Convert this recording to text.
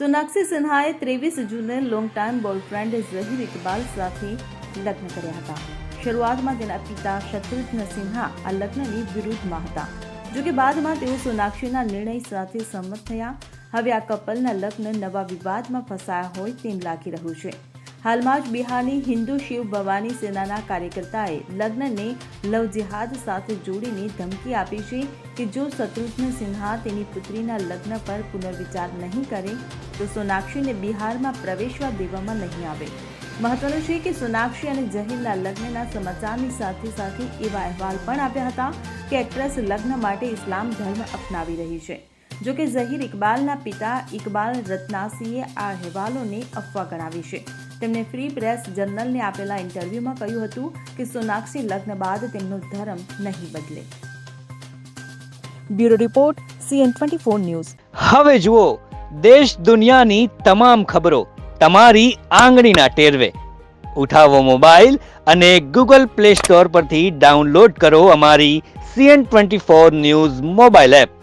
સોનાક્ષી સિન્હાએ ત્રેવીસ જૂને long time boyfriend Zaheer Iqbal સાથે લગ્ન કર્યા હતા. શરૂઆતમાં તેના પિતા શત્રુઘ્ન સિન્હા આ લગ્નની વિરુદ્ધમાં હતા. જોકે બાદમાં તેઓ સોનાક્ષીના નિર્ણય સાથે સંમત થયા. હવે આ કપલના લગ્ન નવા વિવાદમાં ફસાયા હોય તેમ લાગી રહ્યું છે. હાલમાં જ બિહારની હિન્દુ શિવ ભવાની સેનાના કાર્યકર્તાએ લગ્નને લવ જિહાદ સાથે જોડીને ધમકી આપી છે કે જો શત્રુઘ્ન સિન્હા તેની પુત્રીના લગ્ન પર પુનર્વિચાર નહીં કરે, તો સોનાક્ષીને બિહારમાં પ્રવેશવા દેવામાં નહીં આવે. મહત્વનું છે કે સોનાક્ષી અને જહીરના લગ્નના સમાચારની સાથે સાથે એવા અહેવાલ પણ આવ્યા હતા કે એક્ટ્રેસ લગ્ન માટે ઇસ્લામ ધર્મ અપનાવી રહી છે. જો કે ઝહીર ઇકબાલના પિતા ઇકબાલ રત્નાસીએ આ અહેવાલોને અફવા ગણાવી છે. તેમણે ફ્રી પ્રેસ જર્નલને આપેલા ઇન્ટરવ્યુમાં કહ્યું હતું કે સોનાક્ષી લગ્ન બાદ તેમનો ધર્મ નહીં બદલે. Bureau report, CN twenty four news. હવે જુઓ, દેશ દુનિયાની તમામ ખબરો તમારી આંગળીના ટેરવે. ઉઠાવો મોબાઈલ અને ગૂગલ પ્લે સ્ટોર પરથી ડાઉનલોડ કરો અમારી CN twenty four news mobile app.